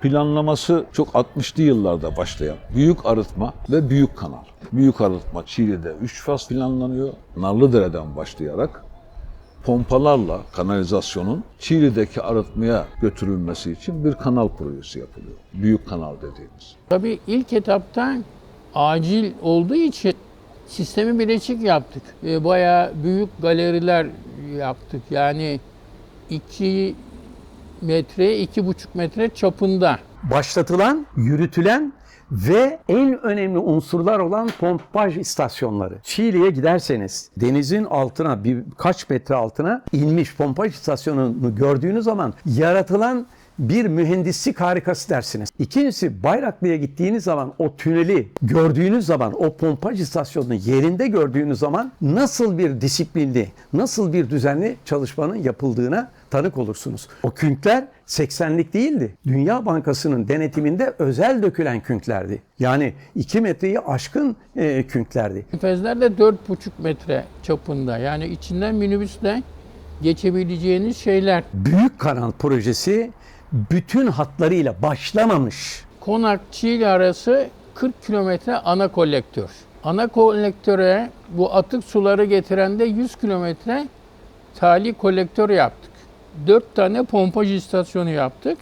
Planlaması çok 60'lı yıllarda başlayan büyük arıtma ve büyük kanal. Büyük arıtma Çiğli'de 3 faz planlanıyor. Narlıdere'den başlayarak pompalarla kanalizasyonun Çiğli'deki arıtmaya götürülmesi için bir kanal projesi yapılıyor. Büyük kanal dediğimiz. Tabii ilk etapta acil olduğu için sistemi bileşik yaptık. E, bayağı büyük galeriler yaptık. Yani 2 metre, 2,5 metre çapında. başlatılan, yürütülen ve en önemli unsurlar olan pompaj istasyonları. Çiğli'ye giderseniz denizin altına birkaç metre altına inmiş pompaj istasyonunu gördüğünüz zaman yaratılan bir mühendislik harikası dersiniz. İkincisi Bayraklı'ya gittiğiniz zaman o tüneli gördüğünüz zaman o pompaj istasyonunu yerinde gördüğünüz zaman nasıl bir disiplinli, nasıl bir düzenli çalışmanın yapıldığına tanık olursunuz. O künkler 80'lik değildi. Dünya Bankası'nın denetiminde özel dökülen künklerdi. Yani 2 metreyi aşkın e, künklerdi. Fezler de 4,5 metre çapında. Yani içinden minibüsle geçebileceğiniz şeyler. Büyük Kanal projesi bütün hatlarıyla başlamamış. Konak Çiğli arası 40 kilometre ana kolektör. Ana kolektöre bu atık suları getiren de 100 kilometre tali kolektör yaptık. 4 tane pompaj istasyonu yaptık.